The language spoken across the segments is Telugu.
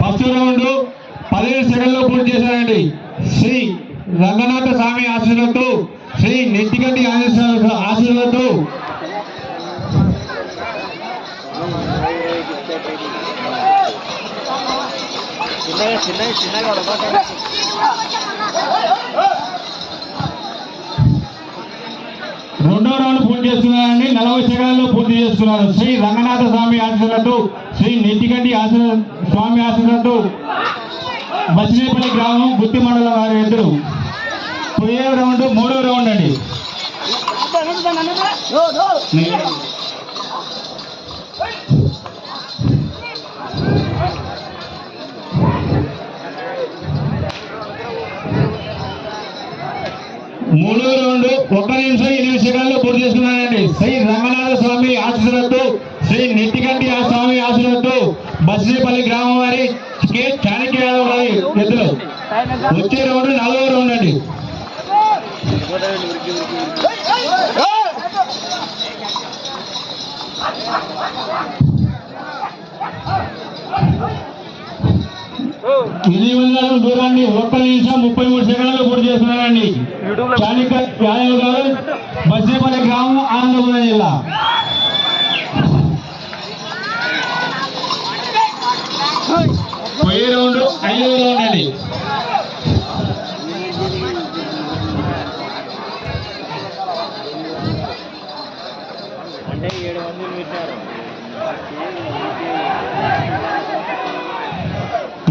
ఫస్ట్ రౌండ్ పదిహేను సెకండ్లో పూర్తి చేశారండి. శ్రీ రంగనాథ స్వామి ఆశీర్వతో శ్రీ నెట్టిగడ్డి ఆశీర్వ- చిన్నగా చిన్నగా చిన్నగా రెండో రౌండ్ పూర్తి చేస్తున్నారండి. నలభై సెకండ్లో పూర్తి చేస్తున్నారు. శ్రీ రంగనాథ స్వామి ఆశీర్వతో శ్రీ నెట్టిగడ్డి ఆశీర్వ స్వామి ఆశీర్వతో బచ్చినేపల్లి గ్రామం గుత్తి మండలం వారి ఇద్దరు రౌండ్ మూడో రౌండ్ అండి. మూడు రెండు ఒక్క నిమిషం ఎనిమిది సెకండ్లు పూర్తి చేసుకున్నానండి. శ్రీ రంగనాథ స్వామి ఆశీర్వద్దు శ్రీ నెట్టిగంటి ఆ స్వామి ఆశీర్వద్దు బస్సీపల్లి గ్రామం వారి కే చాణక్య యాదవ్ గారి ఎద్దులు. వచ్చే రౌండ్ నాలుగో రౌండ్ అండి. ఎనిమిది వందల దూరాన్ని ఒక్క నిమిషం ముప్పై మూడు సెకండ్లు పూర్తి చేస్తున్నారండి. చాణిక యాదవ్ గారు బస్రీపల్లి గ్రామం ఆనందపురం జిల్లా. పోయే రౌండ్ ఐదో రౌండ్ అండి.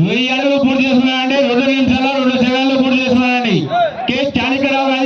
వెయ్యి అడుగులు పూర్తి చేస్తున్నారండి రెండు నిమిషాల్లో రెండు సెకండ్లు పూర్తి చేస్తున్నారండి కే. చాణిక్యరావు గారు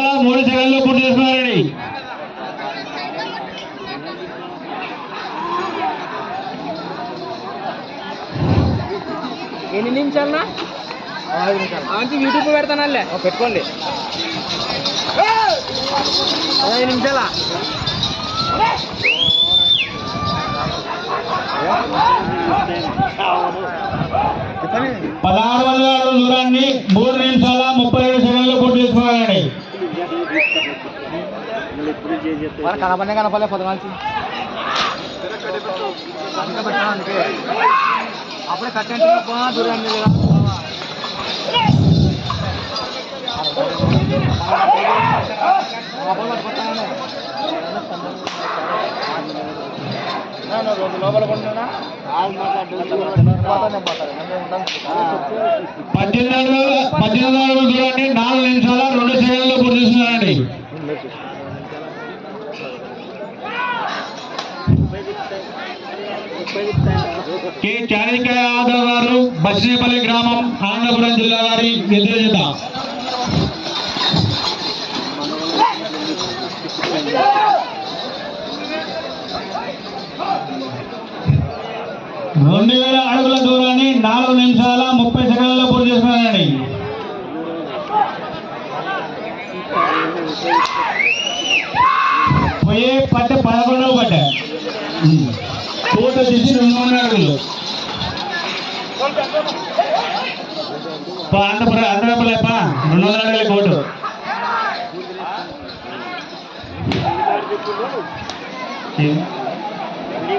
చేస్తున్నారండి ఎన్ని నిమిషాలనా మంచి యూట్యూబ్ పెడతానల్లే. పెట్టుకోండి. ఐదు నిమిషాలా? పదహారు వందల దూరాన్ని మూడు నిమిషాల ముప్పై ఏడు సెకండ్లు పూర్తి చేస్తున్నారండి మరి కనపడే కనపడలే పొద్దుగాల్చి అప్పుడే కట్టండి దూరాన్ని లోపల కొంటున్నా పద్దెనిమిది పద్దెనిమిది నాలుగు నిమిషాల రెండు సెకండ్లు పూర్తి చేస్తున్నారండి కె చాణిక యాదవ్ గారు బస్రీపల్లి గ్రామం ఆనందపురం జిల్లా వారి ఎదురుజత రెండు వేల అడుగుల దూరాన్ని నాలుగు నిమిషాల ముప్పై సెకండ్లలో పూర్తి చేస్తున్నారండి పోయే పట్ట పదకొండవ పట్ట. పూట రెండు వందల అడుగులు పా, అన్నపురం రెండు వందల అడుగుల కోటు.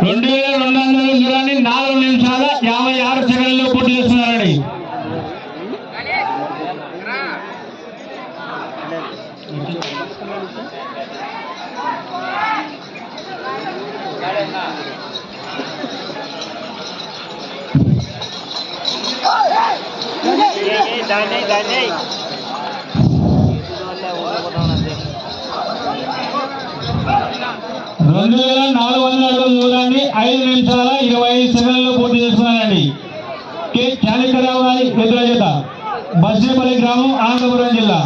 రెండు వేల రెండు వందల దూరాన్ని నాలుగు నిమిషాల యాభై ఆరు సెకండ్లలో పూర్తి దాన్ని దాన్ని రెండు వేల నాలుగు వందల అడుగుల దూరాన్ని ఐదు నిమిషాల ఇరవై ఐదు సెకండ్లలో పూర్తి చేసుకున్నారండి. కె చాలికరావు గారి ఎదురజత బస్నేపల్లి గ్రామం అనంతపురం జిల్లా.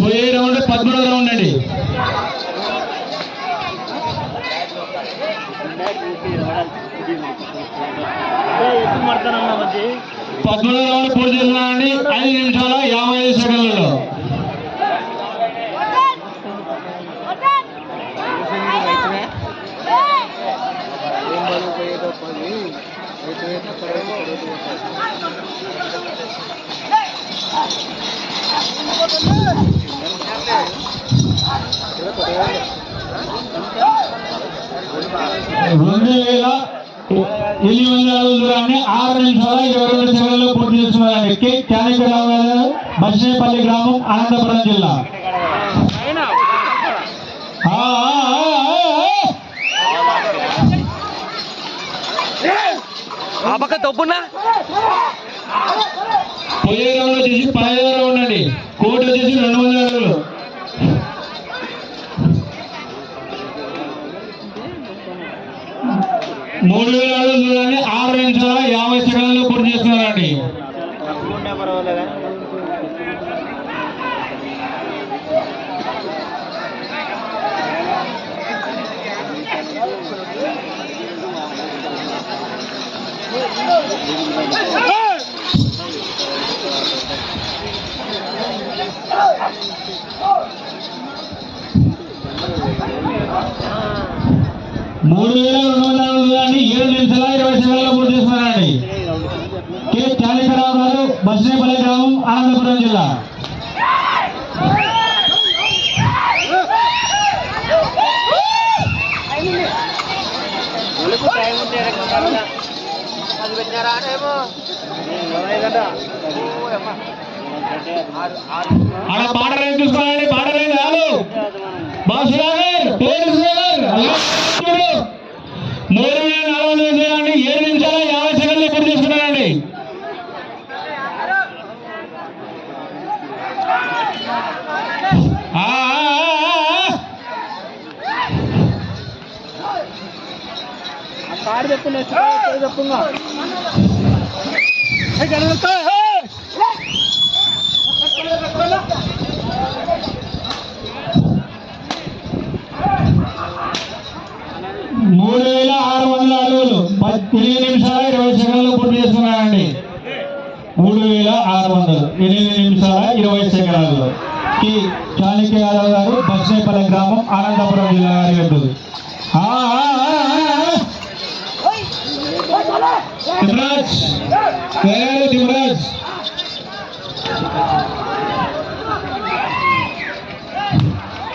పోయే రౌండ్ పద్మూడవ రౌండ్ అండి. పద్మూడవ రౌండ్ పూర్తి చేస్తున్నారండి ఐదు నిమిషాల యాభై ఐదు సెకండ్లలో Gracias. రెండు వేల ఎనిమిది వందల దూరాన్ని ఆరు నిమిషాల ఇరవై రెండు సెకండ్లలో పూర్తి చేస్తున్నారండి కె చాణక్యరావు గారు బస్నేపల్లి గ్రామం అనంతపురం జిల్లా. పక్క తప్పున్నా? పోయే రౌండ్ వచ్చేసి పదహైదో రౌండ్ అండి. కోర్టు వచ్చేసి రెండు వందల అడుగులు. నిమిషాల యాభై సెకండ్లలో పూర్తి చేస్తున్నారండి మూడు వేల రెండు వందల అడుగుల దూరాన్ని ఏడు నిమిషాల ఇరవై సెకండ్లలో పూర్తి చేస్తున్నారండి కె చాలికరావు గారు బస్నేపల్లి గ్రామం అనంతపురం జిల్లా. అది పెట్టినారా ఏమో ఆడ బార్డర్ ఏం చూసుకోవాలండి బార్డర్ ఏం కాదు బాసు గారు పోలీసు గారు. అలా చూడు. మూడు వేల నాలుగు వందల దూరాన్ని ఏడు నిమిషాల యాభై సెకండ్లు పూర్తి చేసుకున్నారండి చెప్పు ఆ, ఎనిమిది నిమిషాల ఇరవై సెకండ్లు. ఈ చాణక్య యాదవ్ గారు బస్నేపల్లి గ్రామం అనంతపురం జిల్లా గారి ఉంటుంది ఆ, వేరే తిమ్మరాజ్.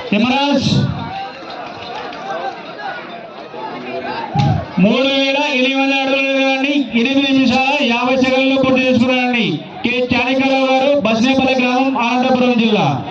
తిమ్మరాజ్. మూడు వేల ఎనిమిది వందల అడుగులని ఎనిమిది నిమిషాల యాభై సెకండ్లు పూర్తి